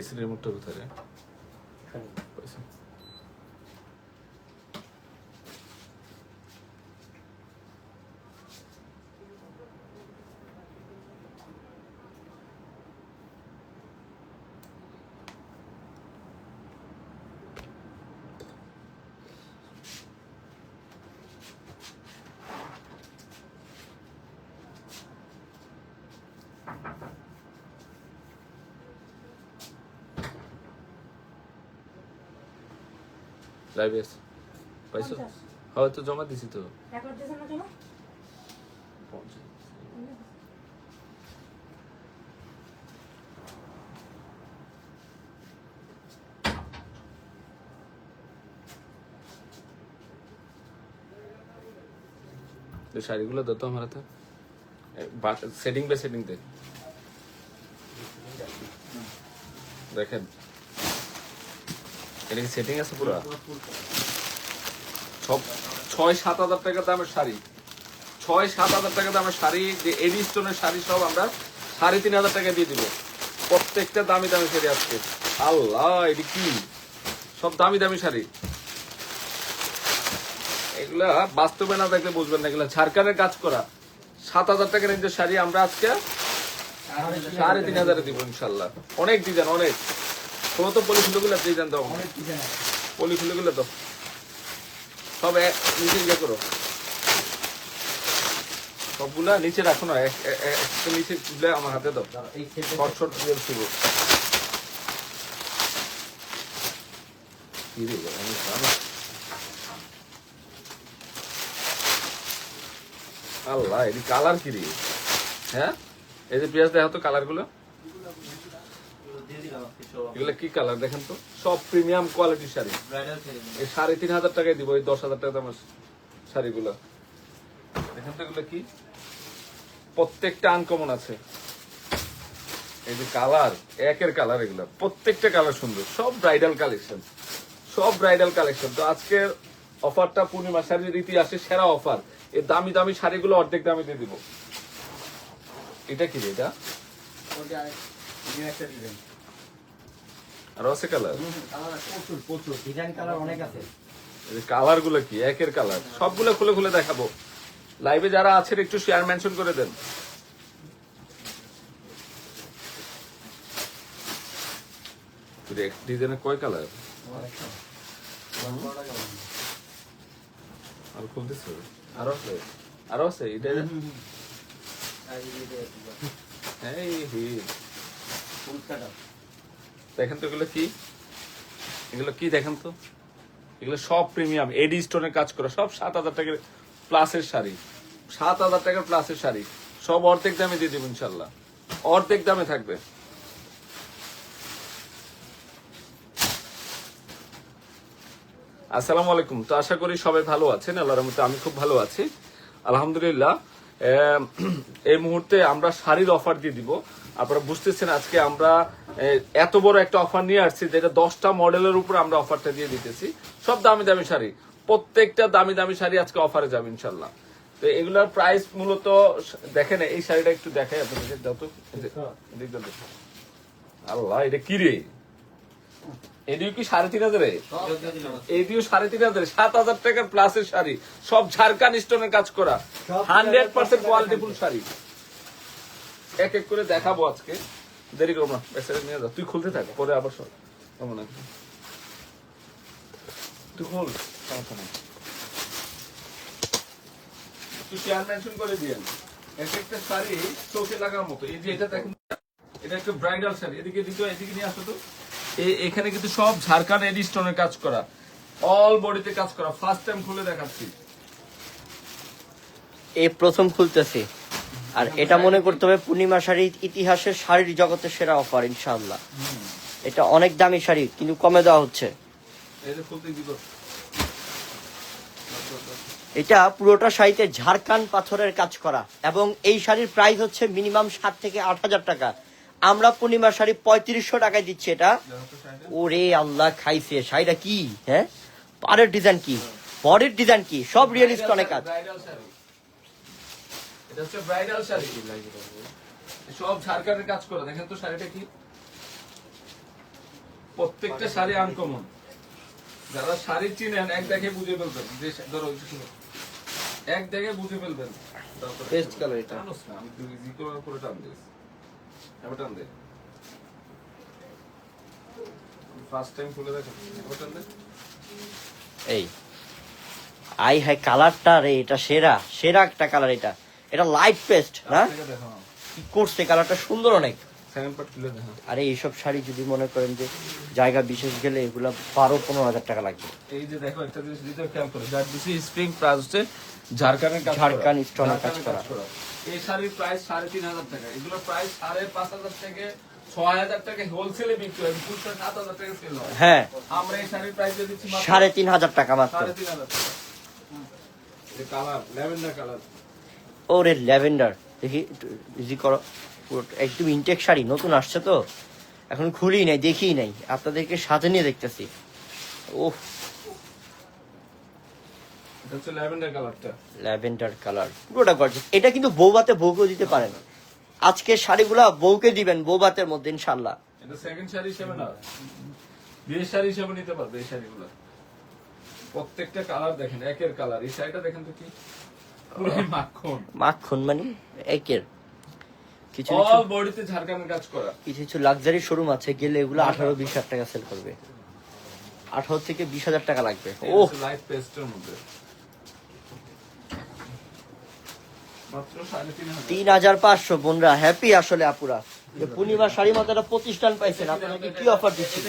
AC রিমোটটা কোথায় রে পয়সা লাইভ এস পাইছো? পঞ্চাশ। হয়তো জমা দিছি তো। তো শাড়িগুলো দাও তো আমার হাতে। সেটিং বাই সেটিং দেখ দেখেন। এটা কি সেটিং আছে পুরো? ছয় সাত হাজার টাকা দামের শাড়ি। ছয়, সাত হাজার টাকা দামের শাড়ি, যে শাড়ি সব আমরা সাড়ে তিন হাজার টাকা দিয়ে দিব। প্রত্যেকটা দামি দামি শাড়ি আল্লাহ, এটি কি? সব দামি দামি শাড়ি। এগুলা বাস্তবে না দেখলে বুঝবেন না, এগুলা ঝাড়খানের কাজ করা। সাত হাজার টাকা রেঞ্জের শাড়ি আমরা আজকে সাড়ে তিন হাজারে দিব ইনশাল্লাহ। অনেক ডিজাইন অনেক। তোমার তো পলি ফুলগুলো ডিজাইন দাও। পলি ফুলগুলো দাও। সব নিচে ইয়ে করো। সবগুলা নিচে রাখো না একটা নিচে তুলে আমার হাতে দাও। শর্ট শর্ট দিয়ে শুরু আমি আল্লাহ এটি কালার কি রে? হ্যাঁ? এই যে পেঁয়াজ দেখো তো কালারগুলো? এগুলো কি কালার দেখেন তো। সব প্রিমিয়াম কোয়ালিটির শাড়ি। এই সাড়ে তিন হাজার টাকায় দিব এই দশ হাজার টাকা দামের শাড়িগুলো। দেখেন তো এগুলো কি? প্রত্যেকটা আনকমন আছে। এই যে কালার একের কালার এগুলো। প্রত্যেকটা কালার সুন্দর। সব ব্রাইডাল কালেকশন সব ব্রাইডাল কালেকশন তো আজকের অফারটা পূর্ণিমা শাড়ির ইতিহাসে সেরা অফার এই দামি দামি শাড়িগুলো অর্ধেক দামে দিয়ে দিব। এটা কি রে এটা? আর আছে কালার প্রচুর প্রচুর। ডিজাইন কালার অনেক আছে। কালারগুলো কি? একের কালার সবগুলো খুলে খুলে দেখাবো। লাইভে যারা আছেন একটু শেয়ার মেনশন করে দেন। ডিজাইনে কয় কালার আর খুলতেছে? আরও আছে? আরও আছে? এটা এই হি। দেখেন তো এগুলো কি? এগুলো কি দেখেন তো? এগুলো সব প্রিমিয়াম, এডি কাজ করা, সব সাত হাজার টাকার প্লাসের শাড়ি। সাত হাজার টাকার প্লাসের শাড়ি। সব অর্ধেক দামে দিয়ে দেবো ইনশাল্লাহ। অর্ধেক দামে থাকবে। আসসালামু আলাইকুম। তো আশা করি সবাই ভালো আছেন, আল্লাহর মতো আমি খুব ভালো আছি। আলহামদুলিল্লাহ এই মুহূর্তে আমরা শাড়ির অফার দিয়ে দিব। আপনারা বুঝতেছেন আজকে আমরা এত বড় একটা অফার নিয়ে আসছি যেটা দশটা মডেলের উপর আমরা অফারটা দিয়ে দিতেছি। সব দামি দামি শাড়ি। প্রত্যেকটা দামি দামি শাড়ি আজকে অফারে যাবে ইনশাল্লাহ তো এগুলোর প্রাইস মূলত দেখেন এই শাড়িটা একটু দেখাই আপনাদের দাও তো এদিক দাও তো। আল্লাহ এটা কি রে? এদিও কি সাড়ে তিন হাজারে? এদিও সাড়ে তিন হাজারে। সাত হাজার টাকার প্লাসের শাড়ি। সব ঝাড়খান স্টোনের কাজ করা। হান্ড্রেড পার্সেন্ট কোয়ালিটিফুল শাড়ি। এক এক করে দেখাবো আজকে। দেরি করব না বেচারে নিয়ে যাও। তুই খুলতে থাক, পরে আবার সব কেমন আছে? তুই খোল, সমস্যা নেই। তুই শেয়ার মেনশন করে এক একটা শাড়ি চোখে লাগার মতো। এই যে এটা এটা একটা ব্রাইডাল শাড়ি। এদিকে দিকে, এদিকে নিয়ে আসো তো। এখানে কিন্তু সব ঝাড়খান্ড এডি স্টোনের কাজ করা। অল বডিতে কাজ করা। ফার্স্ট টাইম খুলে দেখাচ্ছি। এই প্রথম খুলতেছি। আর এটা মনে করতে হবে পূর্ণিমা শাড়ির ইতিহাসের শাড়ির জগতের সেরা অফার, ইনশাআল্লাহ। এটা অনেক দামি শাড়ি, কিন্তু কমে দেওয়া হচ্ছে। এটা পুরোটা শাড়িতে ঝাড়খান পাথরের কাজ করা, এবং এই শাড়ির প্রাইস হচ্ছে মিনিমাম সাত থেকে আট হাজার টাকা। আমরা পূর্ণিমা শাড়ি পঁয়ত্রিশশো টাকায় দিচ্ছি এটা। ওরে আল্লাহ, খাইছে। শাড়িটা কি? হ্যাঁ? পাড়ের ডিজাইন কি? বডির ডিজাইন কি? সব রিয়েলিস্ট অনেক কাজ। এটা হচ্ছে ব্রাইডাল শাড়ি। সব কাজ করা দেখেন তো শাড়িটা কি? প্রত্যেকটা শাড়ি আনকমন যারা শাড়ি চিনেন এক দেখে বুঝে ফেলবেন। যে ধরো এক দেখে বুঝে ফেলবেন। এটা। আমি করে করে টান দিস এবার টান দে। ফার্স্ট টাইম খুলে দেখো। এবার টান দে। এই। আই হাই কালারটা রে এটা সেরা। সেরা একটা কালার এটা। এটা লাইট পেস্ট না? কি করছে? কালারটা সুন্দর অনেক। আরে এইসব শাড়ি যদি মনে করেন যে জায়গা বিশেষ গেলে এগুলা বারো পনেরো হাজার টাকা লাগবে। এই যে দেখো একটা জিনিস দিতে খেয়াল করো যার দিছি স্প্রিং প্রাইস হচ্ছে ঝাড়খানের কাজ ঝাড়খান স্টোনের কাজ করা। এই শাড়ির প্রাইস সাড়ে তিন হাজার টাকা। এগুলো প্রাইস সাড়ে পাঁচ হাজার থেকে ছয় হাজার টাকা হোলসেলে বিক্রি হয়। সাড়ে তিন হাজার টাকা মাত্র। কালার ল্যাভেন্ডার কালার ওরে ল্যাভেন্ডার। দেখি ইজি করো। একদম ইনটেক শাড়ি নতুন আসছে তো? এখন খুলি নাই দেখি নাই। আপনাদেরকে সাথে নিয়ে দেখতেছি। ও ল্যাভেন্ডার কালারটা। Lavender colour. পুরোটা গর্জিয়াস এটা কিন্তু বৌবাতে বউকেও দিতে পারেন। আজকে শাড়িগুলা বউকে দিবেন বৌবাতের মধ্যে ইনশাল্লাহ এটা সেকেন্ড শাড়ি হিসেবে না। বিয়ের শাড়ি হিসেবে নিতে পারবে এই শাড়িগুলো। প্রত্যেকটা কালার দেখেন একের কালার। এই শাড়িটা দেখেন তো কি? মাখন। মানে একের। কিছু কিছু বডিতে ঝাড়খানের কাজ করা। কিছু কিছু লাক্সারি শোরুম আছে গেলে এগুলো আঠারো বিশ হাজার টাকা সেল করবে। আঠারো থেকে বিশ হাজার টাকা লাগবে। ও লাইট পেস্টের মধ্যে। তিন হাজার। পাঁচশো বোনরা হ্যাপি আসলে আপুরা। যে পূর্ণিমা শাড়ি একটা প্রতিষ্ঠান পাইছেন আপনাকে কি অফার দিচ্ছি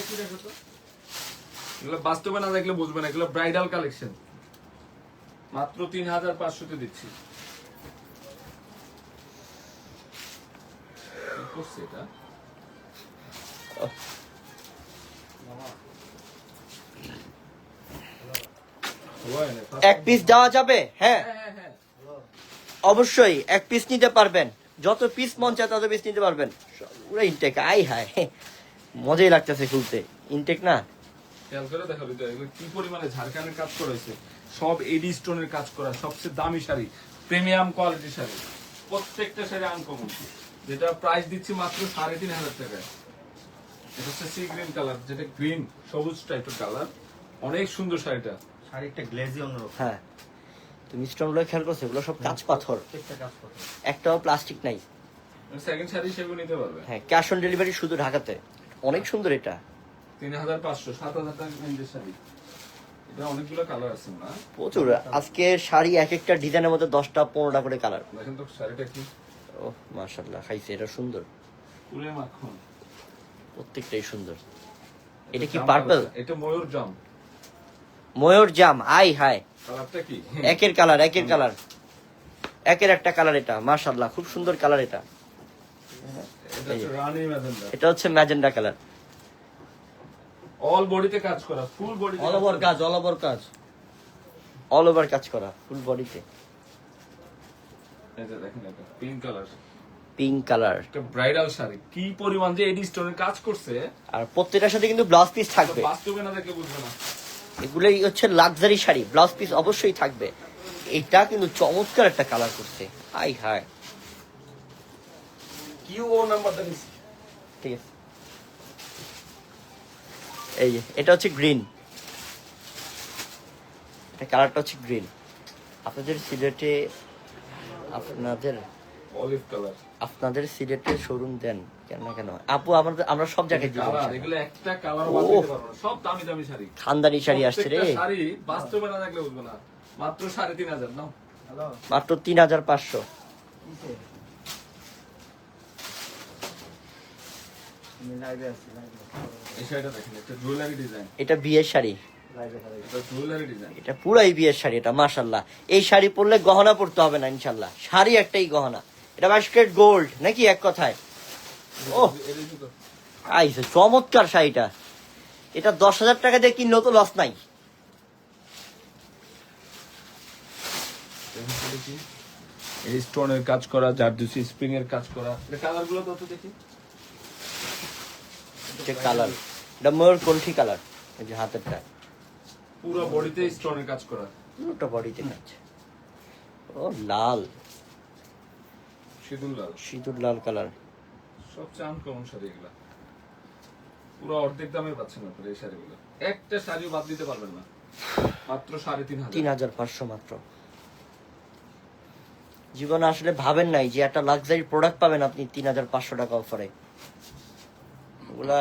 বাস্তবে না দেখলে বুঝবে না এগুলো ব্রাইডাল কালেকশন মাত্র তিন হাজার পাঁচশোতে দিচ্ছি। করছে এটা? এক পিস দেওয়া যাবে? হ্যাঁ। হ্যাঁ, হ্যাঁ, হ্যাঁ। অবশ্যই এক পিস নিতে পারবেন। যত পিস মন চায় তত পিস নিতে পারবেন। পুরো ইনটেক আই হায়। মজাই লাগতেছে খুলতে। ইনটেক না? খেয়াল করে দেখো কি পরিমাণে ঝাড়খানের কাজ করা হয়েছে? সব এডি স্টোনের কাজ করা সবচেয়ে দামি শাড়ি প্রিমিয়াম কোয়ালিটি শাড়ি প্রত্যেকটা শাড়ি আনকমন যেটা প্রাইস দিচ্ছি মাত্র সাড়ে তিন হাজার টাকায় এটা হচ্ছে সি গ্রিন কালার যেটা গ্রিন সবুজ টাইপের কালার অনেক সুন্দর শাড়িটা। শাড়িটা গ্লেজি অন্যরকম। হ্যাঁ। তুমি স্টোনগুলো খেয়াল করছ এগুলো সব কাঁচ পাথর। প্রত্যেকটা কাজ করতে একটাও প্লাস্টিক নাই। সেকেন্ড শাড়ি হিসেবে নিতে পারবে। হ্যাঁ ক্যাশ অন ডেলিভারি শুধু ঢাকাতে। অনেক সুন্দর এটা। তিন হাজার পাঁচশো সাত হাজার টাকা রেঞ্জের শাড়ি। এটা অনেকগুলো কালার আছে না? প্রচুর। আজকে শাড়ি এক একটা ডিজাইনের মধ্যে দশটা পনেরোটা করে কালার দেখেন তো শাড়িটা কি? ও মার্শাল্লাহ খাইছে এটা সুন্দর। পুরে মাখন। প্রত্যেকটাই সুন্দর। এটা কি পার্পল এটা ময়ূর জাম। ময়ূর জাম আই হাই কালারটা কি? একের কালার একের কালার একের একটা কালার এটা মার্শাল্লাহ খুব সুন্দর কালার এটা। এটা হচ্ছে ম্যাজেন্ডা। কালার অল বডিতে কাজ করা ফুল বডি অল ওভার কাজ অল ওভার কাজ। অল ওভার কাজ করা ফুল বডিতে এই দেখেন এটা পিঙ্ক কালার পিঙ্ক কালার একটা ব্রাইডাল শাড়ি কি পরিমাণ যে এডি স্টোনের কাজ করছে। আর প্রত্যেকটার সাথে কিন্তু ব্লাউজ পিস থাকবে। বাস্তবে না দেখলে বুঝবে না। এগুলোই হচ্ছে লাক্সারি শাড়ি ব্লাউজ পিস অবশ্যই থাকবে। এটা কিন্তু চমৎকার একটা কালার করছে। আই হাই। কিউ ও নাম্বার দেখিস ঠিক আছে। এই যে এটা হচ্ছে গ্রিন। এটা কালারটা হচ্ছে গ্রিন। আপনাদের সিলেটে আপনাদের অলিভ কালার। আপনাদের সিলেটে শোরুম দেন কেন কেন? আপু আমাদের আমরা সব জায়গায় দিই এগুলো একটা কালার সব দামি দামি শাড়ি। খানদানি শাড়ি আসছে রে। শাড়ি বাস্তবে না দেখলে বুঝব না। মাত্র 3500 না মাত্র 3500 এটা বিয়ের শাড়ি। লাইভে লাইভে এটা জুয়েলারি ডিজাইন এটা পুরাই বিয়ের শাড়ি এটা মাশাল্লাহ এই শাড়ি পরলে গহনা পরতে হবে না ইনশাল্লাহ শাড়ি একটাই গহনা। এটা বাস্কেট গোল্ড নাকি এক কথায়? ও আইসে চমৎকার শাড়িটা। এটা দশ হাজার টাকা দিয়ে কিনলেও তো লস নাই। স্টোনের কাজ করা জারদুসি স্প্রিং এর কাজ করা। কালারগুলো দেখি। যে কালার এটা ময়ূর কণ্ঠি কালার এই যে হাতের হাতেরটা। পুরো বডিতে স্টোনের কাজ করা। পুরোটা বডিতে কাজ। ও লাল। সিঁদুর লাল। সিঁদুর লাল কালার সবচেয়ে আনকমন শাড়ি এগুলা? পুরো অর্ধেক দামে পাচ্ছেন আপনারা এই শাড়িগুলো। একটা শাড়িও বাদ দিতে পারবেন না। মাত্র সাড়ে তিন হাজার। তিন হাজার পাঁচশো মাত্র। জীবনে আসলে ভাবেন নাই যে একটা লাক্সারি প্রোডাক্ট পাবেন আপনি তিন হাজার পাঁচশো টাকা অফারে ওগুলা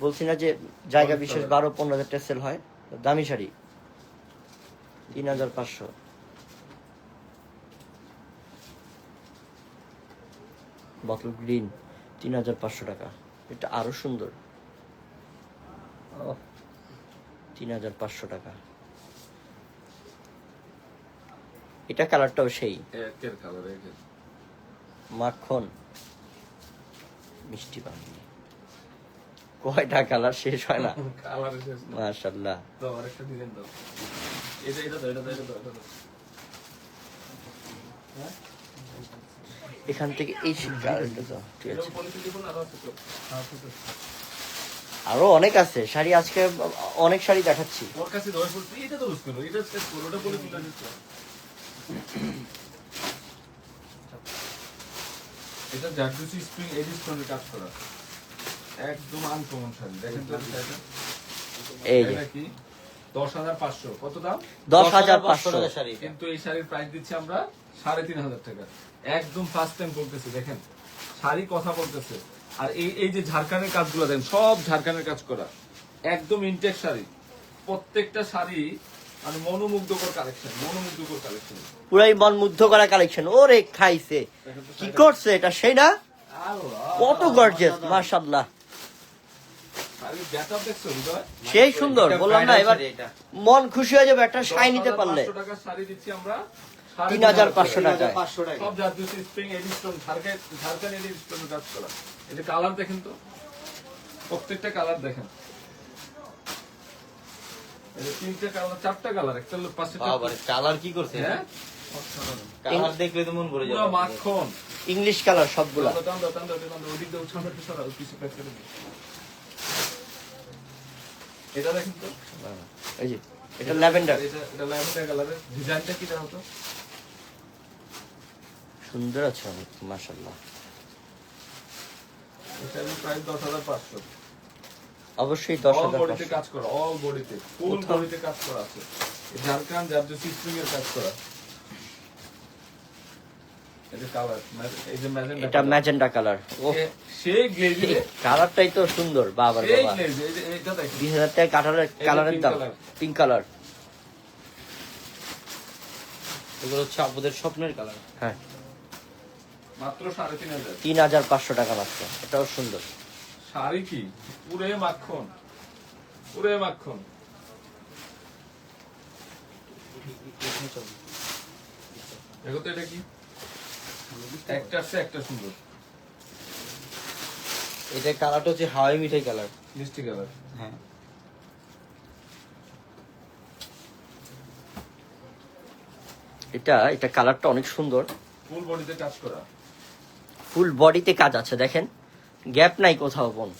বলছি না যে জায়গা বিশেষ বারো পনেরো হাজার টাকা সেল হয় দামি শাড়ি। তিন হাজার পাঁচশো। বটল গ্রিন তিন হাজার পাঁচশো টাকা। এটা আরও সুন্দর। তিন হাজার পাঁচশো টাকা। এটা কালারটাও সেই। মাখন। মিষ্টি বানিয়ে কয়টা কালার শেষ হয় না? কালার শেষ না। মাশাল্লাহ তো আরেকটা দাও। এটা এটা এটা এটা এখান থেকে এই কালারটা দাও ঠিক আছে। এরকম পলিসি দিব না আরও অনেক আছে। শাড়ি আজকে অনেক শাড়ি দেখাচ্ছি। ওর কাছে দশ এটা তো রুজ করো এটা শেষ করো ওটা বলে দিলাম এটা জার্জুসি স্প্রিং এডিস্টনের কাজ করা। একদম আনকমন শাড়ি। দেখেন তো শাড়িটা এই যে। কি? দশ হাজার পাঁচশো। কত দাম? দশ হাজার পাঁচশো। টাকা শাড়ি কিন্তু এই শাড়ির প্রাইস দিচ্ছি আমরা সাড়ে তিন হাজার টাকা। একদম ফার্স্ট টাইম বলতেছি দেখেন। শাড়ি কথা বলতেছে। আর এই এই যে ঝাড়খানের কাজগুলো দেখেন সব ঝাড়খানের কাজ করা। একদম ইনটেক শাড়ি। প্রত্যেকটা শাড়ি মানে মনোমুগ্ধকর কালেকশন মনোমুগ্ধকর কালেকশন পুরাই মন মুগ্ধ করা কালেকশন ওরে খাইছে কি করছে এটা সেই না? কত গর্জিয়াস মাশাল্লাহ শাড়ির ব্যাকআপ দেখছ হৃদয় সেই সুন্দর বললাম না এবার মন খুশি হয়ে যাবে একটা শাড়ি নিতে পারলে 10,500 শাড়ি দিচ্ছি আমরা তিন হাজার পাঁচশো টাকা সব জাতীয় স্প্রিং এডিস্টোন ঝাড়খান ঝাড়খান এডিস্টোন কাজ করা এটা কালার দেখেন তো প্রত্যেকটা কালার দেখেন কালার চারটা কালার একটা হলো পাঁচটা বাবারে কালার কি করছে হ্যাঁ কালার দেখলে তো মন ভরে পুরো যাবে মাখন ইংলিশ কালার সবগুলা টান দাও, টান দাও, টান দাও, টান দাও, ওদিক দিয়ে উঠানো একটু সরাও, পিছু back করে দিও। এটা দেখেন তো। এই যে এটা ল্যাভেন্ডার। এটা এটা ল্যাভেন্ডার কালারের ডিজাইনটা কি জানো তো? সুন্দর আছে অনেক মাশাল্লাহ এটা প্রাইস দশ হাজার পাঁচশো। অবশ্যই দশ হাজার বডিতে কাজ করা অল বডিতে ফুল বডিতে কাজ করা আছে। ঝাড়খান্ড জাতীয় সিস্টেমের কাজ করা এই যে কালার এই যে ম্যাজেন্ডা এটা ম্যাজেন্ডা কালার সেই গ্লেজে কালারটাই তো সুন্দর বাবার বাবা। বিশ হাজার টাকা যে কালারের দাম। পিঙ্ক কালার এগুলো হচ্ছে আপুদের স্বপ্নের কালার হ্যাঁ। মাত্র সাড়ে তিন হাজার। তিন হাজার পাঁচশো টাকা মাত্র। এটাও সুন্দর। শাড়ি কি? পুরে মাখন। পুরে মাখন। দেখো তো এটা কি? একটা আছে একটা সুন্দর। এটা কালারটা হচ্ছে হাওয়াই মিঠাই কালার মিষ্টি কালার হ্যাঁ। এটা এটা কালারটা অনেক সুন্দর। ফুল বডিতে কাজ করা। ফুল বডিতে কাজ আছে দেখেন। গ্যাপ নাই কোথাও বোন।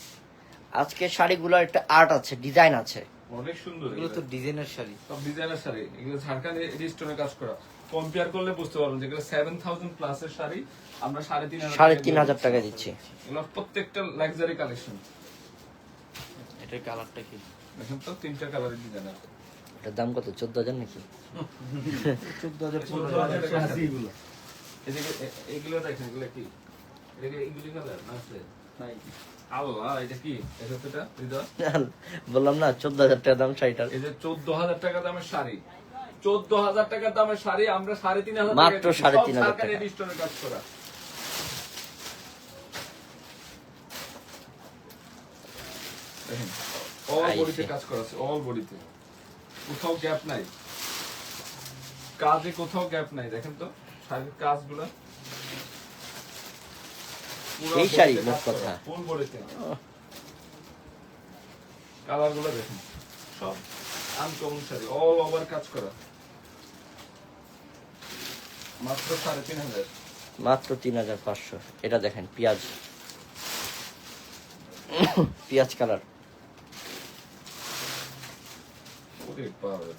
আজকে শাড়িগুলো একটা আর্ট আছে ডিজাইন আছে। অনেক সুন্দর এগুলো তো। ডিজাইনার শাড়ি। সব ডিজাইনার শাড়ি। এগুলো ঝাড়খন্ড এডিস্টোনে কাজ করা। কম্পেয়ার করলে বুঝতে পারবেন যেগুলো সেভেন থাউজেন্ড প্লাসের শাড়ি আমরা সাড়ে তিন সাড়ে টাকা তিন হাজার দিচ্ছি। টাকা দিচ্ছি। এগুলো প্রত্যেকটা লাক্সারি কালেকশন এটার কালারটা কি? দেখেন তো তিনটা কালারের ডিজাইনার এটার দাম কত? চোদ্দ হাজার নাকি? চোদ্দ হাজার চোদ্দ হাজার এগুলো। দেখেন এগুলো কি? এদিকে এগুলি কালার না আছে আল্লাহ এটা কি? এটা তো এটা? বললাম না চোদ্দ হাজার টাকা দাম শাড়িটার। এই যে চোদ্দ হাজার টাকা দামের শাড়ি। চোদ্দ হাজার দামের শাড়ি আমরা সাড়ে তিন হাজার মাত্র সাড়ে তিন হাজার টাকা। কাজ করা। অল বডিতে কাজ করা আছে অল বডিতে কোথাও গ্যাপ নাই। কাজে কোথাও গ্যাপ নাই দেখেন তো শাড়ির কাজগুলো। সেই শাড়ি, মোট কথা। ফুল বডিতে কালারগুলো দেখেন সব আনকমন শাড়ি অল ওভার কাজ করা। মাত্র সাড়ে তিন হাজার। মাত্র তিন হাজার পাঁচশো। এটা দেখেন পেঁয়াজ। পেঁয়াজ কালার।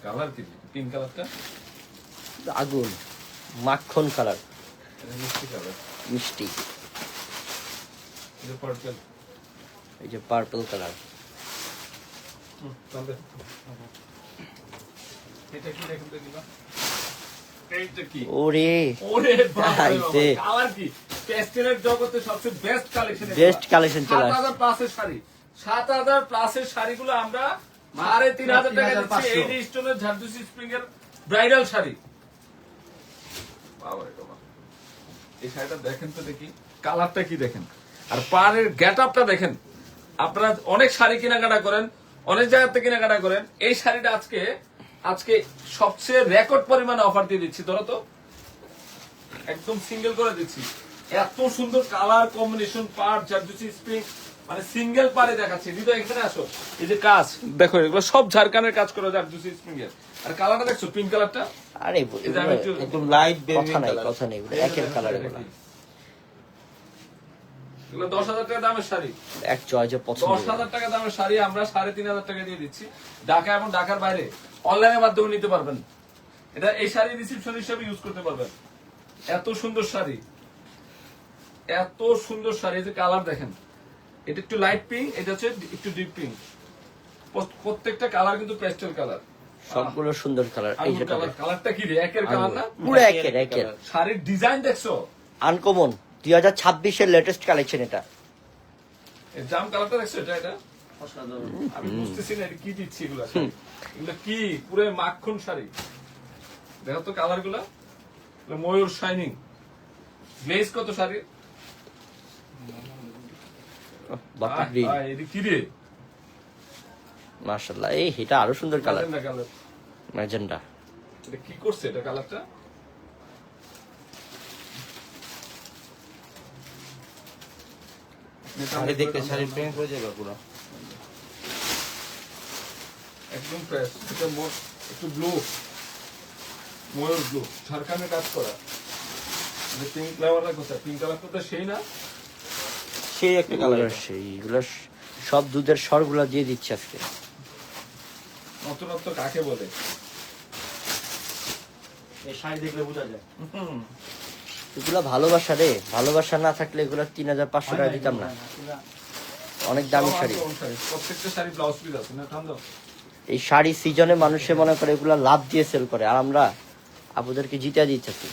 কালার কি? পিঙ্ক কালারটা? আগুন। মাখন কালার। মিষ্টি কালার। মিষ্টি। এই যে পার্পল কালার। এটা কি দেখেন তো ওরে। ওরে বাবা রে বাবা, হাইতে। কালার কি? প্যাস্টেলের জগতে সবচেয়ে বেস্ট কালেকশন Best collection চলে আসছে। হাজার প্লাসের শাড়ি। সাত হাজার প্লাসের শাড়িগুলো আমরা সাড়ে তিন টাকা দিচ্ছি এইটি স্টোনের ঝাড়দুসি স্প্রিং এর ব্রাইডাল শাড়ি বাবা। এই শাড়িটা দেখেন তো দেখি। কালারটা কি দেখেন? আর পাড়ের গেট আপটা দেখেন। আপনারা অনেক শাড়ি কেনাকাটা করেন অনেক জায়গাতে কেনাকাটা করেন। এই শাড়িটা আজকে আজকে সবচেয়ে রেকর্ড পরিমাণে অফার দিয়ে দিচ্ছি ধরো তো। একদম সিঙ্গেল করে দিচ্ছি। এত সুন্দর কালার কম্বিনেশন পার জারদুসি স্প্রিং মানে সিঙ্গেল পারে দেখাচ্ছে। হৃদয় এখানে আসো। এই যে কাজ দেখো এগুলো সব ঝাড়খানের কাজ করা জারদুসি স্প্রিং এর। আর কালারটা দেখছ পিঙ্ক কালারটা আরে একদম লাইট কথা নাই কথা নেই এগুলো একের কালার এগুলো। এগুলো দশ হাজার টাকা দামের শাড়ি। এক পছন্দ দশ হাজার টাকা দামের শাড়ি আমরা সাড়ে তিন হাজার টাকা দিয়ে দিচ্ছি। ঢাকা এবং ঢাকার বাইরে। অনলাইনের মাধ্যমে নিতে পারবেন। এটা এই শাড়ি রিসিপশন হিসেবে ইউজ করতে পারবেন। এত সুন্দর শাড়ি। এত সুন্দর শাড়ি। যে কালার দেখেন। এটা একটু লাইট পিঙ্ক এটা হচ্ছে একটু ডিপ পিঙ্ক প্রত্যেকটা কালার কিন্তু পেস্টেল কালার সবগুলো সুন্দর কালার এই কালার কালারটা কি রে? একের কালার না? পুরো একের একের শাড়ির ডিজাইন দেখছ? আনকমন দুই হাজার ছাব্বিশের লেটেস্ট কালেকশন এটা। এই জাম কালারটা দেখছ? এটা এটা? আমি বুঝতেছি না কি দিচ্ছি এগুলা শাড়ি? কি? পুরো মাখন শাড়ি। দেখো তো কালারগুলা ময়ূর শাইনিং। গ্লেজ কত শাড়ি? বাতি গ্রিন এটা কি রে? মাশাল্লাহ এই এটা আরও সুন্দর কালার। ম্যাজেন্ডা এটা কি করছে এটা কালারটা? শাড়ি দেখতে শাড়ির প্রেম হয়ে যাবে পুরো। একদম ফ্রেশ এটা মোর একটু ব্লু ময়ূর ব্লু ঝাড়খান্ডে কাজ করা। পিঙ্ক ফ্লাওয়ারটা কোথায়? পিঙ্ক কালারটা তো সেই না? সেই একটা কালার সেইগুলো সব দুধের স্বরগুলো দিয়ে দিচ্ছে আজকে। নতুনত্ব কাকে বলে? এই শাড়ি দেখলে বোঝা যায়। এগুলো ভালোবাসা রে ভালোবাসা না থাকলে এগুলো তিন হাজার পাঁচশো টাকা দিতাম না। অনেক দামি শাড়ি। প্রত্যেকটা শাড়ি ব্লাউজ পিস আছে না ঠান্ডা এই শাড়ি সিজনে মানুষে মনে করে এগুলো লাভ দিয়ে সেল করে। আর আমরা আপুদেরকে জিতে দিতেছি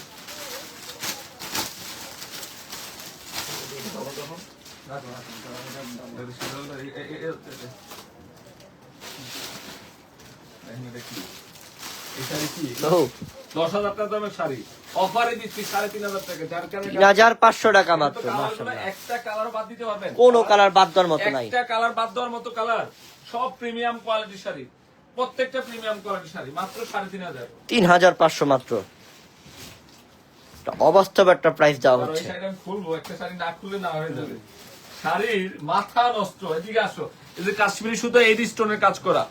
দিচ্ছি তিন হাজার পাঁচশো টাকা মাত্র কোনো কালার বাদ দেওয়ার মতো নাই। একটা কালার বাদ দেওয়ার মতো কালার। সব প্রিমিয়াম কোয়ালিটির শাড়ি। প্রত্যেকটা প্রিমিয়াম কোয়ালিটির শাড়ি মাত্র সাড়ে তিন হাজার। তিন হাজার পাঁচশো মাত্র। অবাস্তব একটা প্রাইস দেওয়া হচ্ছে। আমি খুলবো একটা শাড়ি না খুললে না হয়ে যাবে। শাড়ির মাথা নষ্ট এদিকে আসো। এই যে কাশ্মীরি সুতো এইট স্টোনের কাজ করা।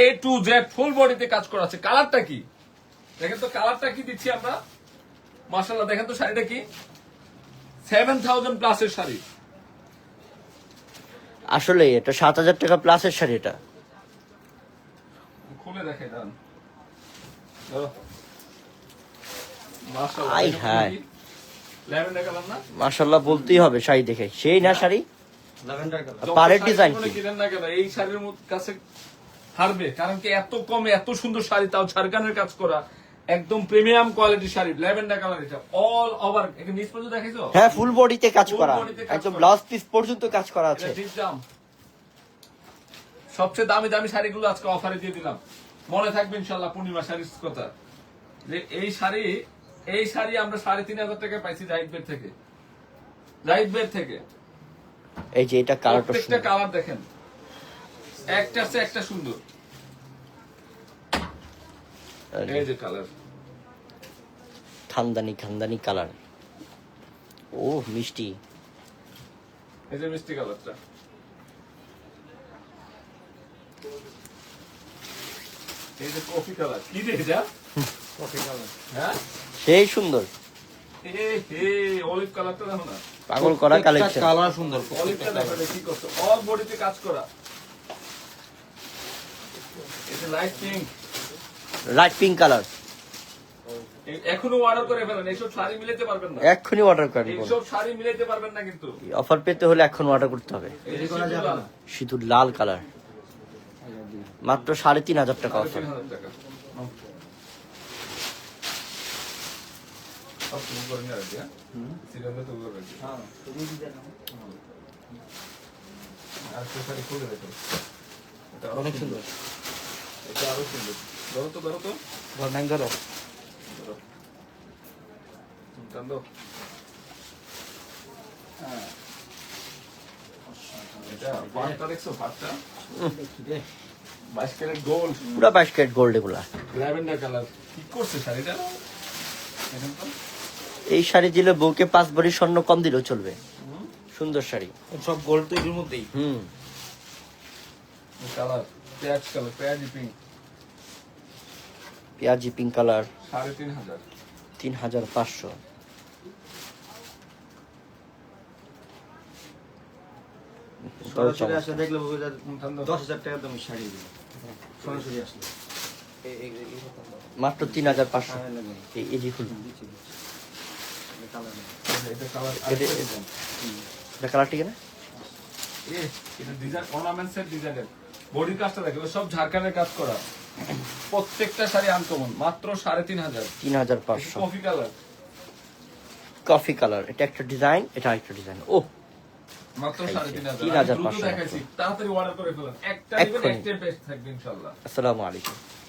এ টু জেড ফুল বডিতে কাজ করা আছে। কালারটা কি? দেখেন তো কালারটা কি দিচ্ছি আমরা? মাসাল্লাহ দেখেন তো শাড়িটা কি? সেভেন থাউজেন্ড প্লাসের শাড়ি। আসলে এটা সাত হাজার টাকা প্লাসের শাড়ি এটা। খুলে দেখে দাঁড়ান আই দেখো হায়। কি? ল্যাভেন্ডার কালার না? মাশাল্লাহ বলতেই হবে শাড়ি দেখে। সেই না শাড়ি? Lavender colour. যত পাড়ের ডিজাইন কি? না কেন? এই শাড়ির কাছে হারবে কারণ কি এত কমে এত সুন্দর শাড়ি তাও ঝাড়খানের কাজ করা। একদম premium quality sari lavender colour এটা। অল ওভার এখানে নিচ পর্যন্ত দেখাইছো? হ্যাঁ ফুল বডিতে কাজ করা। body তে কাজ একদম ব্লাউজ পিস পর্যন্ত কাজ করা আছে। সবচেয়ে দামি দামি শাড়িগুলো আজকে অফারে দিয়ে দিলাম। মনে থাকবে ইনশাল্লাহ পূর্ণিমা শাড়ির কথা যে এই শাড়ি এই শাড়ি আমরা সাড়ে তিন হাজার টাকা পাইছি জাহিদ বের থেকে। জাহিদ বের থেকে। এই যে এটা কালারটা প্রত্যেকটা কালার দেখেন। একটা আছে একটা সুন্দর। এই যে কালার খানদানি খানদানি কালার ও মিষ্টি। এই যে মিষ্টি কালারটা এই যে কফি কালার। কি রে এটা কফি কালার। হ্যাঁ? সেই সুন্দর। পাগল করা কালেকশন কালার সুন্দর অলিভটা দেখো কি করছ অল বডিতে কাজ করা। এটা light pink light pink colour এখনও অর্ডার করে ফেলেন এইসব শাড়ি মিলাতে পারবেন না। এক্ষুনি অর্ডার করেন এইসব শাড়ি মিলাতে পারবেন না কিন্তু। অফার পেতে হলে এখন অর্ডার করতে হবে। শুধু লাল। কালার মাত্র সাড়ে তিন হাজার টাকা অফার তিন হাজার টাকা সব তুমি করে নিয়ে হ্যাঁ? তুমি আর একটা শাড়ি খুলে দেখো। এটা আরও অনেক সুন্দর এটা আরও সুন্দর। ধরো তো, ধরো তো। ধর ধরো ধরো। হ্যাঁ। এটা দেখছ? 22 গোল্ড পুরা বাইশ ক্যারেট গোল্ড এগুলা। ল্যাভেন্ডার কালার কি করছে শাড়িটা এই শাড়ি দিলে বউকে পাঁচ ভরি স্বর্ণ কম দিলেও চলবে। সুন্দর শাড়ি। সব গোল্ড তো এগুলোর মধ্যেই। হুম। কালার পেঁয়াজ কালার পেঁয়াজি পিঙ্ক পেঁয়াজি পিঙ্ক কালার সাড়ে তিন হাজার। তিন হাজার পাঁচশো। সরাসরি আসলে দেখলে। দশ হাজার টাকা দামের শাড়ি এগুলো। সরাসরি আসলে। মাত্র তিন হাজার পাঁচশো। হ্যাঁ, এই- এই যে। এটা কালার ঠিক না? এ এটা ডিজাইন অর্নামেন্টস এর। ডিজাইনের কাজটা দেখো সব ঝাড়খণ্ডের কাজ করা। প্রত্যেকটা শাড়ি আনকমন মাত্র সাড়ে তিন হাজার। তিন হাজার পাঁচশো। কফি কালার কফি কালার এটা একটা ডিজাইন এটা একটা ডিজাইন ও তিন হাজার। পাঁচশো। আসসালামু আলাইকুম।